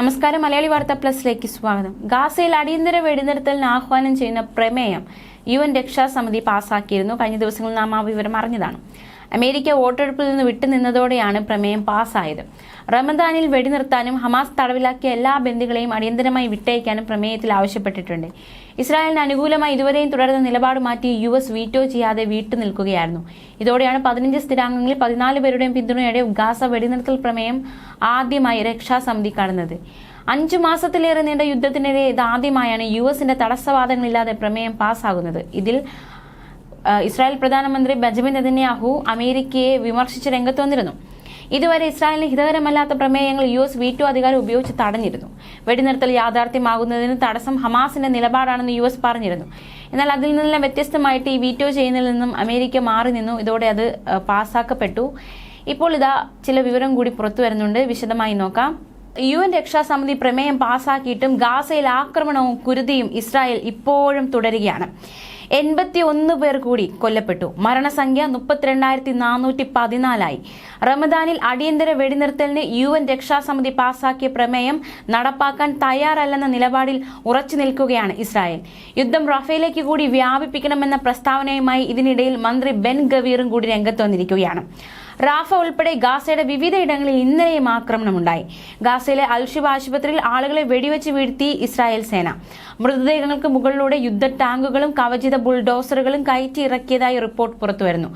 നമസ്കാരം മലയാളി വാർത്ത പ്ലസിലേക്ക് സ്വാഗതം. ഗാസയിൽ അടിയന്തര വെടിനിർത്തലിന് ആഹ്വാനം ചെയ്യുന്ന പ്രമേയം യു എൻ രക്ഷാസമിതി പാസാക്കിയിരുന്നു. കഴിഞ്ഞ ദിവസങ്ങളിൽ നാം ആ വിവരം അറിഞ്ഞതാണ്. അമേരിക്ക വോട്ടെടുപ്പിൽ നിന്ന് വിട്ടുനിന്നതോടെയാണ് പ്രമേയം പാസ്സായത്. റമദാനിൽ വെടിനിർത്താനും ഹമാസ് തടവിലാക്കിയ എല്ലാ ബന്ദികളെയും അടിയന്തരമായി വിട്ടയക്കാനും പ്രമേയത്തിൽ ആവശ്യപ്പെട്ടിട്ടുണ്ട്. ഇസ്രായേലിന് അനുകൂലമായി ഇതുവരെയും തുടർന്ന നിലപാട് മാറ്റി യു എസ് വീറ്റോ ചെയ്യാതെ വിട്ടുനിൽക്കുകയായിരുന്നു ഇതോടെയാണ് പതിനഞ്ച് സ്ഥിരാംഗങ്ങളിൽ പതിനാല് പേരുടെയും പിന്തുണയോടെ ഗാസ വെടിനിർത്തൽ പ്രമേയം ആദ്യമായി രക്ഷാസമിതി കടന്നത് അഞ്ചു മാസത്തിലേറെ നീണ്ട യുദ്ധത്തിനിടെ ഇതാദ്യമായാണ് യു എസിന്റെ തടസ്സവാദങ്ങളില്ലാതെ പ്രമേയം പാസ്സാകുന്നത്. ഇതിൽ ഇസ്രായേൽ പ്രധാനമന്ത്രി ബെഞ്ചമിൻ നെതന്യാഹു അമേരിക്കയെ വിമർശിച്ച് രംഗത്ത് വന്നിരുന്നു. ഇതുവരെ ഇസ്രായേലിന് ഹിതകരമല്ലാത്ത പ്രമേയങ്ങൾ യു എസ് വീറ്റോ അധികാരം ഉപയോഗിച്ച് തടഞ്ഞിരുന്നു. വെടിനിർത്തൽ യാഥാർത്ഥ്യമാകുന്നതിന് തടസ്സം ഹമാസിന്റെ നിലപാടാണെന്ന് യു എസ് പറഞ്ഞിരുന്നു. എന്നാൽ അതിൽ നിന്നെല്ലാം വ്യത്യസ്തമായിട്ട് ഈ വീറ്റോ ചെയ്യുന്നതിൽ നിന്നും അമേരിക്ക മാറി നിന്നു. ഇതോടെ അത് പാസ്സാക്കപ്പെട്ടു. ഇപ്പോൾ ഇതാ ചില വിവരം കൂടി പുറത്തു വരുന്നുണ്ട്. വിശദമായി നോക്കാം. യു എൻ രക്ഷാസമിതി പ്രമേയം പാസാക്കിയിട്ടും ഗാസയിൽ ആക്രമണവും കുരുതിയും ഇസ്രായേൽ ഇപ്പോഴും തുടരുകയാണ്. എൺപത്തി ഒന്ന് പേർ കൂടി കൊല്ലപ്പെട്ടു. മരണസംഖ്യ മുപ്പത്തിരണ്ടായിരത്തി നാനൂറ്റി പതിനാലായി റമദാനിൽ അടിയന്തര വെടിനിർത്തലിന് യു എൻ രക്ഷാസമിതി പാസാക്കിയ പ്രമേയം നടപ്പാക്കാൻ തയ്യാറല്ലെന്ന നിലപാടിൽ ഉറച്ചു നിൽക്കുകയാണ് ഇസ്രായേൽ. യുദ്ധം റഫേലേക്ക് കൂടി വ്യാപിപ്പിക്കണമെന്ന പ്രസ്താവനയുമായി ഇതിനിടയിൽ മന്ത്രി ബെൻ ഗവീറും കൂടി രംഗത്ത് വന്നിരിക്കുകയാണ്. റാഫ ഉൾപ്പെടെ ഗാസയുടെ വിവിധ ഇടങ്ങളിൽ ഇന്നലെയും ആക്രമണമുണ്ടായി. ഗാസയിലെ അൽഷിബ ആശുപത്രിയിൽ ആളുകളെ വെടിവെച്ച് വീഴ്ത്തി ഇസ്രായേൽ സേന. മൃതദേഹങ്ങൾക്ക് മുകളിലൂടെ യുദ്ധ ടാങ്കുകളും കവചിത ബുൾഡോസറുകളും കയറ്റി ഇറക്കിയതായി റിപ്പോർട്ട് പുറത്തുവരുന്നു.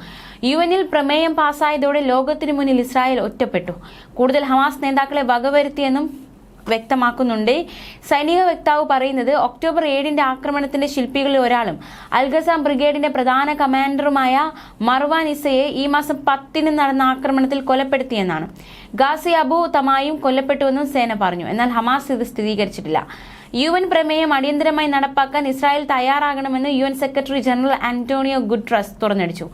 യു എനിൽ പ്രമേയം പാസായതോടെ ലോകത്തിനു മുന്നിൽ ഇസ്രായേൽ ഒറ്റപ്പെട്ടു. കൂടുതൽ ഹമാസ് നേതാക്കളെ വകവരുത്തിയെന്നും വ്യക്തമാക്കുന്നുണ്ട്. സൈനിക വക്താവ് പറയുന്നത് ഒക്ടോബർ ഏഴിന്റെ ആക്രമണത്തിന്റെ ശില്പികളിൽ ഒരാളും അൽഗസാം ബ്രിഗേഡിന്റെ പ്രധാന കമാൻഡറുമായ മർവാൻ ഇസയെ ഈ മാസം പത്തിന് നടന്ന ആക്രമണത്തിൽ കൊലപ്പെടുത്തിയെന്നാണ്. ഗാസി അബു തമായും കൊല്ലപ്പെട്ടുവെന്നും സേന പറഞ്ഞു. എന്നാൽ ഹമാസ് ഇത് സ്ഥിരീകരിച്ചിട്ടില്ല. യു എൻ പ്രമേയം അടിയന്തരമായി നടപ്പാക്കാൻ ഇസ്രായേൽ തയ്യാറാകണമെന്ന് U secretary general Antonio Guterres തുറന്നടിച്ചു.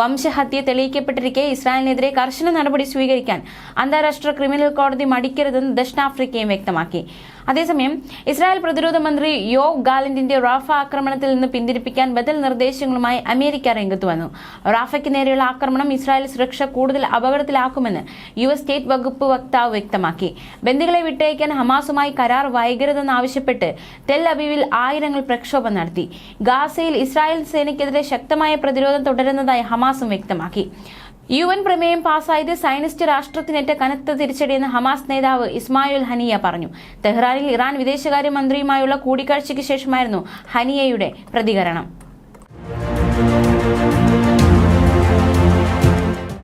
വംശഹത്യ തെളിയിക്കപ്പെട്ടിരിക്കെ ഇസ്രായേലിനെതിരെ കർശന നടപടി സ്വീകരിക്കാൻ അന്താരാഷ്ട്ര ക്രിമിനൽ കോടതി മടിക്കരുതെന്ന് ദക്ഷിണാഫ്രിക്കയും വ്യക്തമാക്കി. അതേസമയം ഇസ്രായേൽ പ്രതിരോധ മന്ത്രി യോ ഗാലന്റിന്റെ റാഫ ആക്രമണത്തിൽ നിന്ന് പിന്തിരിപ്പിക്കാൻ ബദൽ നിർദ്ദേശങ്ങളുമായി അമേരിക്ക രംഗത്ത് വന്നു. റാഫയ്ക്ക് നേരെയുള്ള ആക്രമണം ഇസ്രായേൽ സുരക്ഷ കൂടുതൽ അപകടത്തിലാക്കുമെന്ന് യു എസ് സ്റ്റേറ്റ് വകുപ്പ് വക്താവ് വ്യക്തമാക്കി. ബന്ദികളെ വിട്ടയക്കാൻ ഹമാസുമായി കരാർ വൈകരുതെന്നാവശ്യപ്പെട്ട് തെൽ അബീവിൽ ആയിരങ്ങൾ പ്രക്ഷോഭം നടത്തി. ഗാസയിൽ ഇസ്രായേൽ സേനയ്ക്കെതിരെ ശക്തമായ പ്രതിരോധം തുടരുന്നതായി ഹമാസും വ്യക്തമാക്കി. യു എൻ പ്രമേയം പാസായത് സയനിസ്റ്റ് രാഷ്ട്രത്തിനേറ്റ കനത്ത തിരിച്ചടിയെന്ന് ഹമാസ് നേതാവ് ഇസ്മായുൽ ഹനിയ പറഞ്ഞു. തെഹ്റാനിൽ ഇറാൻ വിദേശകാര്യമന്ത്രിയുമായുള്ള കൂടിക്കാഴ്ചയ്ക്ക് ശേഷമായിരുന്നു ഹനിയയുടെ പ്രതികരണം.